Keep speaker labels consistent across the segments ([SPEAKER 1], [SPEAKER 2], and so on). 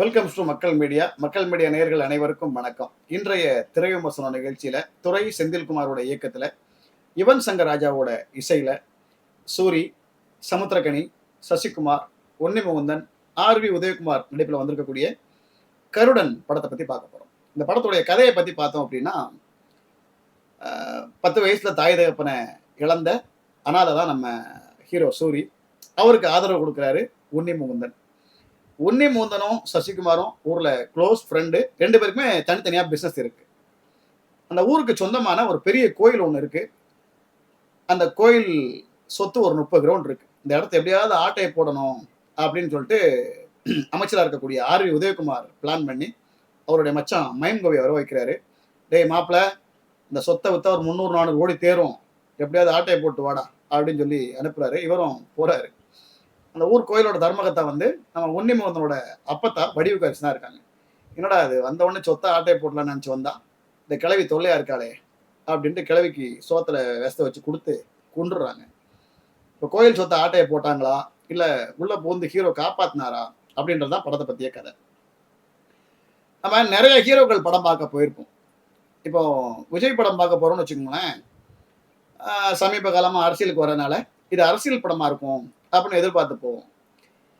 [SPEAKER 1] Welcome to மக்கள் media மக்கள் media நேயர்கள் அனைவருக்கும் வணக்கம். இன்றைய திரை விமர்சன நிகழ்ச்சியில துறை செந்தில்குமாரோட இயக்கத்துல யுவன் சங்கர் ராஜாவோட இசையில சூரி சமுத்திரகனி சசிகுமார் ஒன்னிமுகுந்தன் ஆர் வி உதயகுமார் நடிப்பில் வந்திருக்கக்கூடிய கருடன் படத்தை பத்தி பார்க்க போறோம். இந்த படத்துடைய கதையை பத்தி பார்த்தோம் அப்படின்னா பத்து வயசுல தாய் தகப்பனை இழந்த அனாதை தான் நம்ம ஹீரோ சூரி. அவருக்கு ஆதரவு கொடுக்குறாரு உன்னி முகுந்தன். உன்னி மூந்தனும் சசிகுமாரும் ஊர்ல க்ளோஸ் ஃப்ரெண்டு ரெண்டு பேருக்குமே தனித்தனியா பிசினஸ் இருக்கு. அந்த ஊருக்கு சொந்தமான ஒரு பெரிய கோயில் ஒன்று இருக்கு. அந்த கோயில் சொத்து ஒரு முப்பது கிரவுண்ட் இருக்கு. இந்த இடத்த எப்படியாவது ஆட்டையை போடணும் அப்படின்னு சொல்லிட்டு அமைச்சராக இருக்கக்கூடிய ஆர் வி உதயகுமார் பிளான் பண்ணி அவருடைய மச்சான் மயம்கோவை வர வைக்கிறாரு. டேய் மாப்பிள்ள இந்த சொத்தை வித்தா ஒரு முந்நூறு நானூறு கோடி தேரும். எப்படியாவது ஆட்டையை போட்டு வாடா அப்படின்னு சொல்லி அனுப்புறாரு. இவரும் போறாரு. அந்த ஊர் கோயிலோட தர்மகத்தை வந்து நம்ம உன்னிமுகந்தனோட அப்பத்தா வடிவு காட்சி தான் இருக்காங்க. என்னடா அது வந்த உடனே ஆட்டையை போடலான்னு நினச்சி வந்தா? இந்த கிழவி தொல்லையா இருக்காளே? அப்படின்ட்டு கிழவிக்கு சோத்துல விஷத்தை வச்சு கொடுத்து கொண்டுடுறாங்க இப்போ கோயில் சொத்தை ஆட்டையை போட்டாங்களா? இல்லை உள்ள பூந்து ஹீரோ காப்பாத்தினாரா? அப்படின்றது தான் படத்தை பற்றிய கதை. நம்ம நிறைய ஹீரோக்கள் படம் பார்க்க போயிருப்போம். இப்போ விஜய் படம் பார்க்க போறோம்னு வச்சுக்கோங்களேன். சமீப காலமாக அரசியலுக்கு வரனால இது அரசியல் படமா இருக்கும் அப்படின்னு எதிர்பார்த்து போவோம்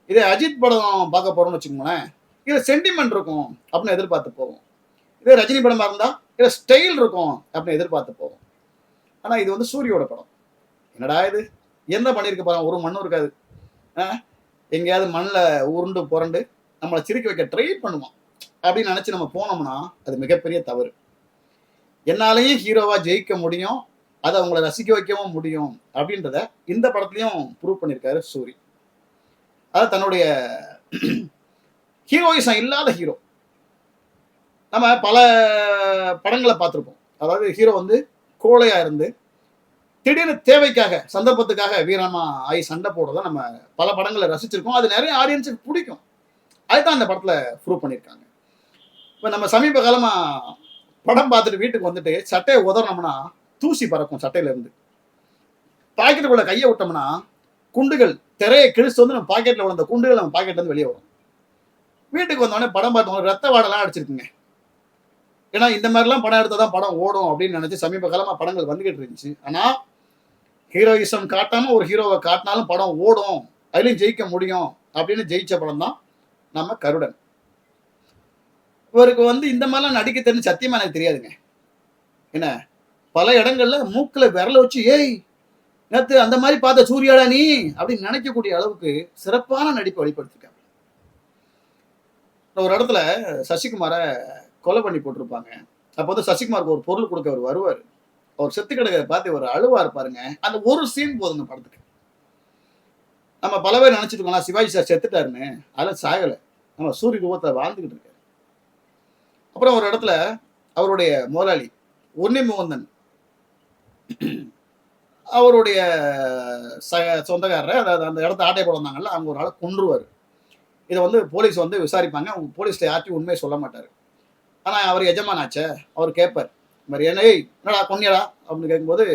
[SPEAKER 1] இதே அஜித் படம் பார்க்க போறோம்னு வச்சுக்கோங்களேன். இது சென்டிமெண்ட் இருக்கும் அப்படின்னு எதிர்பார்த்து போவோம் இதே ரஜினி படமா இருந்தா இது ஸ்டைல் இருக்கும் அப்படின்னு எதிர்பார்த்து போவோம் ஆனா இது வந்து சூரியோட படம். என்னடா இது? என்ன பண்ணியிருக்க போறான் ஒரு மண்ணும் இருக்காது. ஆஹ் எங்கேயாவது மண்ணில் உருண்டு புரண்டு நம்மளை சிரிக்க வைக்க ட்ரை பண்ணுவோம் அப்படின்னு நினைச்சு நம்ம போனோம்னா அது மிகப்பெரிய தவறு. என்னாலையும் ஹீரோவா ஜெயிக்க முடியும். அதை அவங்கள ரசிக்க வைக்கவும் முடியும் அப்படின்றத இந்த படத்துலையும் ப்ரூவ் பண்ணியிருக்காரு சூரி. அதாவது தன்னுடைய ஹீரோயிசம் இல்லாத ஹீரோ நம்ம பல படங்களை பார்த்துருப்போம். அதாவது ஹீரோ வந்து கோழையாக இருந்து திடீர்னு தேவைக்காக சந்தர்ப்பத்துக்காக வீரமா ஆகி சண்டை போடுறத நம்ம பல படங்களை ரசிச்சிருக்கோம். அது நிறைய ஆடியன்ஸுக்கு பிடிக்கும். அதுதான் இந்த படத்துல ப்ரூவ் பண்ணியிருக்காங்க இப்போ நம்ம சமீப காலமா படம் பார்த்துட்டு வீட்டுக்கு வந்துட்டு சட்டையை உதறனோம்னா தூசி பறக்கும் சட்டையிலேருந்து. பாக்கெட்டுக்குள்ளே பாக்கெட்டுக்குள்ள கையை விட்டோம்னா குண்டுகள் திரையை கிழிச்சு வந்து நம்ம பாக்கெட்டில் விழுந்த குண்டுகள் நம்ம பாக்கெட்லேருந்து வெளியே வரும். வீட்டுக்கு வந்தோடனே படம் பார்த்தவங்க ரத்த வாடெல்லாம் அடிச்சிருக்குங்க. ஏன்னா இந்த மாதிரிலாம் படம் எடுத்தால் தான் படம் ஓடும் அப்படின்னு நினச்சி சமீப காலமாக படங்கள் வந்துக்கிட்டு இருந்துச்சு. ஆனால் ஹீரோயிசம் காட்டாமல் ஒரு ஹீரோவை காட்டினாலும் படம் ஓடும். அதுலேயும் ஜெயிக்க முடியும் அப்படின்னு ஜெயித்த படம் தான் நம்ம கருடன். இவருக்கு வந்து இந்த மாதிரிலாம் நடிக்க தெரிஞ்சு சத்தியமாக எனக்கு தெரியாதுங்க. என்ன? பல இடங்கள்ல மூக்குல விரல வச்சு ஏய் நேற்று அந்த மாதிரி பார்த்த சூர்யாடா நீ? அப்படின்னு நினைக்கக்கூடிய அளவுக்கு சிறப்பான நடிப்பை வெளிப்படுத்திருக்காங்க. ஒரு இடத்துல சசிகுமாரை கொலை பண்ணி போட்டிருப்பாங்க. அப்போ வந்து சசிகுமாருக்கு ஒரு பொருள் கொடுக்க அவர் வருவார். அவர் செத்து கிடக்கிறத பார்த்து ஒரு அழுவார் பாருங்க. அந்த ஒரு சீன் போதுங்க படத்துக்கு. நம்ம பல பேர் நினைச்சிட்டு இருக்கோம்னா சிவாஜி சார் செத்துட்டாருன்னு. அதெல்லாம் சாகலை. நம்ம சூரிய ரூபத்தை வாழ்ந்துகிட்டு இருக்காரு. அப்புறம் ஒரு இடத்துல அவருடைய முதலாளி ஒன்னி மோகந்தன் அவருடைய ச சொந்தக்காரரை அதாவது அந்த இடத்த ஆட்டை போட வந்தாங்கல்ல அவங்க ஒரு ஆளை கொன்றுவார். இதை வந்து போலீஸ் வந்து விசாரிப்பாங்க. அவங்க போலீஸ்ல யார்ட்டையும் உண்மையை சொல்ல மாட்டார். ஆனால் அவர் எஜமானாச்சே அவர் கேட்பார் இந்த மாதிரி என்ன "ஏய், என்னடா கொன்னியடா? அப்படின்னு கேட்கும்போது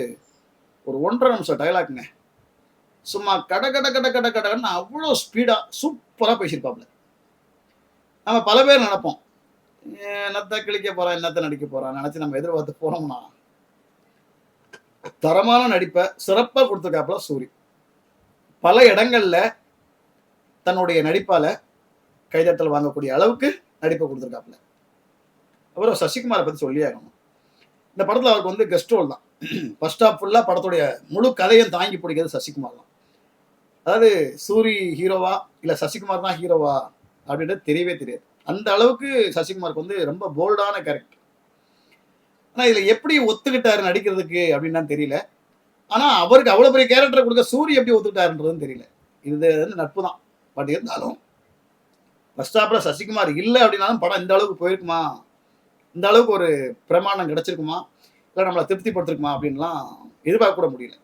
[SPEAKER 1] ஒரு ஒன்றரை நிமிஷம் டைலாக்ங்க சும்மா கட கட கட கட கடன்னு அவ்வளோ ஸ்பீடாக சூப்பராக பேசியிருப்பாப்புல நம்ம பல பேர் நினைப்போம். என்னத்தை கிழிக்க போகிறான் என்னத்த நடிக்க போகிறான் நினச்சி நம்ம எதிர்பார்த்து போனோம்னா தரமான நடிப்பை சிறப்பாக கொடுத்துருக்காப்புல சூரி. பல இடங்களில் தன்னுடைய நடிப்பால் கைதட்டல் வாங்கக்கூடிய அளவுக்கு நடிப்பை கொடுத்துருக்காப்புல. அப்புறம் சசிகுமாரை பற்றி சொல்லி ஆகணும். இந்த படத்தில் அவருக்கு வந்து கெஸ்ட் ரோல் தான். ஃபர்ஸ்ட் ஆஃப் ஃபுல்லாக படத்துடைய முழு கதையும் தாங்கி பிடிக்கிறது சசிகுமார் தான். அதாவது சூரி ஹீரோவா இல்லை சசிகுமார் தான் ஹீரோவா அப்படின்றது தெரியவே தெரியாது. அந்த அளவுக்கு சசிகுமாருக்கு வந்து ரொம்ப போல்டான கேரக்டர் ஆனா இதுல எப்படி ஒத்துக்கிட்டாரு நடிக்கிறதுக்கு அப்படின்னு தெரியல. ஆனா அவருக்கு அவ்வளவு பெரிய கேரக்டர் கொடுக்க சூரிய எப்படி ஒத்துக்கிட்டாருன்றதுன்னு தெரியல. இது வந்து நட்பு தான். பட் இருந்தாலும் ஃபர்ஸ்ட் ஹாப்ல சசிகுமார் இல்லை அப்படின்னாலும் படம் இந்த அளவுக்கு போயிருக்குமா? இந்த அளவுக்கு ஒரு பிரமாணம் கிடைச்சிருக்குமா? இல்லை நம்மளை திருப்திப்படுத்திருக்குமா? அப்படின்லாம் எதிர்பார்க்க கூட முடியல.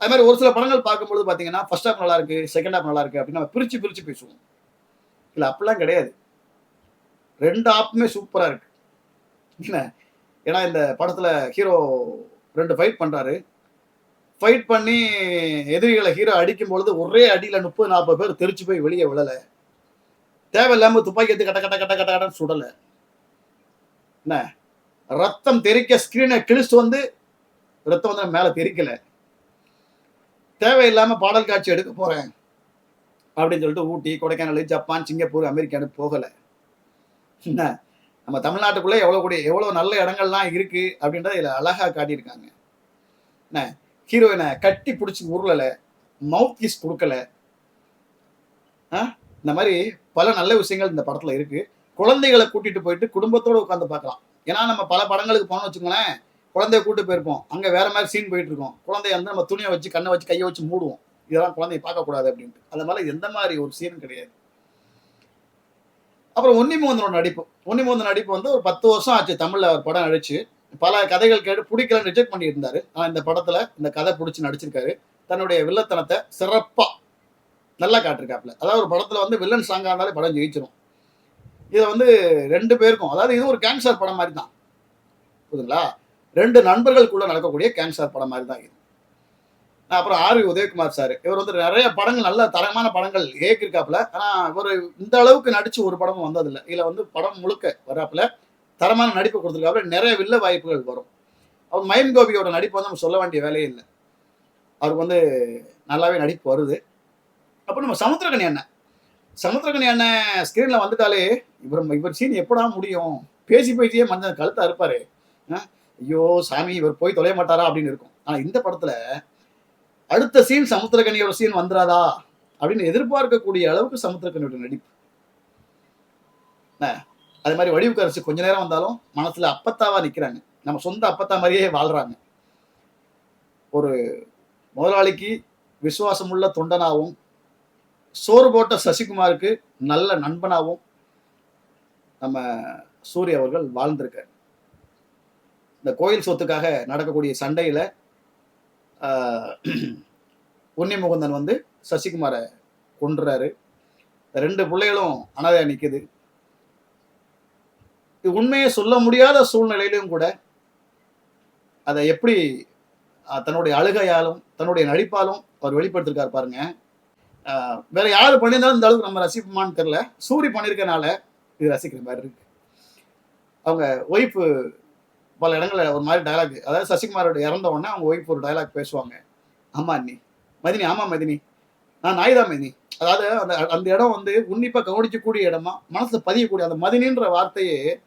[SPEAKER 1] அது மாதிரி ஒரு சில படங்கள் பார்க்கும்பொழுது பார்த்தீங்கன்னா ஃபர்ஸ்ட் ஹாப் நல்லா இருக்கு செகண்ட் ஹாப் நல்லா இருக்கு அப்படின்னு நம்ம பிரிச்சு பிரிச்சு பேசுவோம். இல்லை அப்படிலாம் கிடையாது. ரெண்டு ஆப்புமே சூப்பரா இருக்கு. என்ன? ஏன்னா இந்த படத்துல ஹீரோ ரெண்டு ஃபைட் பண்றாரு. ஃபைட் பண்ணி எதிரிகளை ஹீரோ அடிக்கும் பொழுது ஒரே அடியில் முப்பது நாற்பது பேர் தெரிச்சு போய் வெளியே விழலை. தேவையில்லாமல் துப்பாக்கி எடுத்து கட்ட கட்ட கட்ட கட்ட கட்டன்னு சுடலை. என்ன? ரத்தம் தெறிக்க ஸ்கிரீனை கிழிச்சு வந்து ரத்தம் வந்து மேலே தெரிக்கலை தேவையில்லாமல் பாடல் காட்சி எடுக்க போகிறேன் அப்படின்னு சொல்லிட்டு ஊட்டி கொடைக்கானல் ஜப்பான் சிங்கப்பூர் அமெரிக்கான்னு போகலை. என்ன? நம்ம தமிழ்நாட்டுக்குள்ளே எவ்வளோ கூடிய எவ்வளோ நல்ல இடங்கள்லாம் இருக்குது அப்படின்றத இதில் அழகாக காட்டியிருக்காங்க. என்ன? ஹீரோயினை கட்டி பிடிச்சி உருளலை மவுத் கிஸ் கொடுக்கல. ஆ? இந்த மாதிரி பல நல்ல விஷயங்கள் இந்த படத்தில் இருக்குது குழந்தைகளை கூட்டிகிட்டு போயிட்டு குடும்பத்தோடு உட்காந்து பார்க்கலாம். ஏன்னா நம்ம பல படங்களுக்கு போனோம்னு வச்சுக்கோங்களேன் குழந்தைய கூட்டு போயிருப்போம். அங்கே வேற மாதிரி சீன் போயிட்டு இருக்கோம். குழந்தைய வந்து நம்ம துணியை வச்சு கண்ணை வச்சு கையை வச்சு மூடுவோம். இதெல்லாம் குழந்தைய பார்க்கக்கூடாது அப்படின்ட்டு. அந்த மாதிரி எந்த மாதிரி ஒரு சீனும் கிடையாது. அப்புறம் உன்னிமோகனோட நடிப்பு. உன்னிமோகன் நடிப்பு வந்து ஒரு பத்து வருஷம் ஆச்சு தமிழில் அவர் படம் நடிச்சு பல கதைகள் கேட்டு பிடிக்கலன்னு ரிஜெக்ட் பண்ணி ஆனால் இந்த படத்தில் இந்த கதை பிடிச்சி நடிச்சிருக்காரு. தன்னுடைய வில்லத்தனத்தை சிறப்பாக நல்லா காட்டிருக்காப்புல. அதாவது ஒரு படத்தில் வந்து வில்லன் சாங்காக இருந்தாலே படம் ஜெயிச்சிடும் இதை வந்து ரெண்டு பேருக்கும் அதாவது இது ஒரு கேன்சர் படம் மாதிரி தான் புரியுதுங்களா? ரெண்டு நண்பர்களுக்குள்ளே நடக்கக்கூடிய கேன்சர் படம் மாதிரி தான் இது. அப்புறம் ஆர் வி உதயகுமார் சார். இவர் வந்து நிறைய படங்கள் நல்ல தரமான படங்கள் ஏக்கிருக்காப்புல ஆனா இவர் இந்த அளவுக்கு நடிச்சு ஒரு படமும் வந்ததில்லை. இதில் வந்து படம் முழுக்க வராப்புல தரமான நடிப்பு கொடுத்துருக்காப்புல. நிறைய வில்ல வாய்ப்புகள் வரும். அவர் மயன் கோபியோட நடிப்பு வந்து நம்ம சொல்ல வேண்டிய வேலையே இல்லை. அவருக்கு வந்து நல்லாவே நடிப்பு வருது. அப்போ நம்ம சமுத்திரகனி அண்ணன். சமுத்திரகனி அண்ணன் ஸ்க்ரீனில் வந்துட்டாலே இவர் இவர் சீன் எப்படா முடியும்? பேசி பேசியே மஞ்சள் கழுத்தா இருப்பாரு. ஐயோ சாமி இவர் போய் தொலைய மாட்டாரா அப்படின்னு இருக்கும். ஆனா இந்த படத்துல அடுத்த சீன் சமுத்திரகனியோட சீன் வந்துடாதா அப்படின்னு எதிர்பார்க்கக்கூடிய அளவுக்கு சமுத்திரகனியோட நடிப்பு. என்ன? அது மாதிரி கரைச்சி கொஞ்ச நேரம் வந்தாலும் மனசுல அப்பத்தாவா நிக்கிறாங்க. நம்ம சொந்த அப்பத்தா மாதிரியே வாழ்றாங்க. ஒரு முதலாளிக்கு விசுவாசமுள்ள தொண்டனாகவும் சோறு போட்ட சசிகுமாருக்கு நல்ல நண்பனாகவும் நம்ம சூரிய அவர்கள் வாழ்ந்திருக்கார். இந்த கோயில் சொத்துக்காக நடக்கக்கூடிய சண்டையில ஆஹ், உன்னி முகுந்தன் வந்து சசிகுமாரை கொன்றுறாரு. ரெண்டு பிள்ளைகளும் அனாதையா நிக்குது. இது உண்மையை சொல்ல முடியாத சூழ்நிலையிலும் கூட அதை எப்படி தன்னுடைய அழுகையாலும் தன்னுடைய நடிப்பாலும் அவர் வெளிப்படுத்திருக்காரு பாருங்க. ஆஹ், வேற யாரு பண்ணியிருந்தாலும் இந்த அளவுக்கு நம்ம ரசிப்போமான்னு தெரியல. சூரி பண்ணியிருக்கனால இது ரசிக்கிற மாதிரி இருக்கு. அவங்க ஒய்ஃபு பல இடங்களில் ஒரு மாதிரி டயலாக் அதாவது சசிகுமாரோட இறந்த உடனே அவங்க ஒய்ஃப் ஒரு டயலாக் பேசுவாங்க. ஆமா அண்ணி. மதினி ஆமா மதினி. நான் நாய்தான் மதினி. அதாவது அந்த அந்த இடம் வந்து உன்னிப்பா கவனிக்கக்கூடிய இடமா மனசுல பதியக்கூடிய அந்த மதினின்ற வார்த்தையே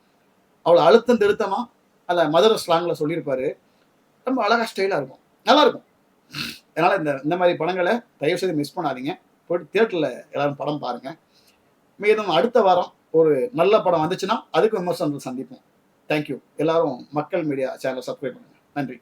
[SPEAKER 1] அவ்வளோ அழுத்தம் திருத்தமா அந்த மதுரை ஸ்லாங்ல சொல்லியிருப்பாரு. ரொம்ப அழகா ஸ்டைலா இருக்கும். நல்லா இருக்கும். அதனால இந்த இந்த மாதிரி படங்களை தயவு செய்து மிஸ் பண்ணாதீங்க. போயிட்டு தியேட்டர்ல எல்லாரும் படம் பாருங்க. மீதும் அடுத்த வாரம் ஒரு நல்ல படம் வந்துச்சுன்னா அதுக்கு விமர்சனத்தில் சந்திப்போம். தேங்க்யூ எல்லாரும் மக்கள் மீடியா சேனலை சப்ஸ்கிரைப் பண்ணுங்க. நன்றி.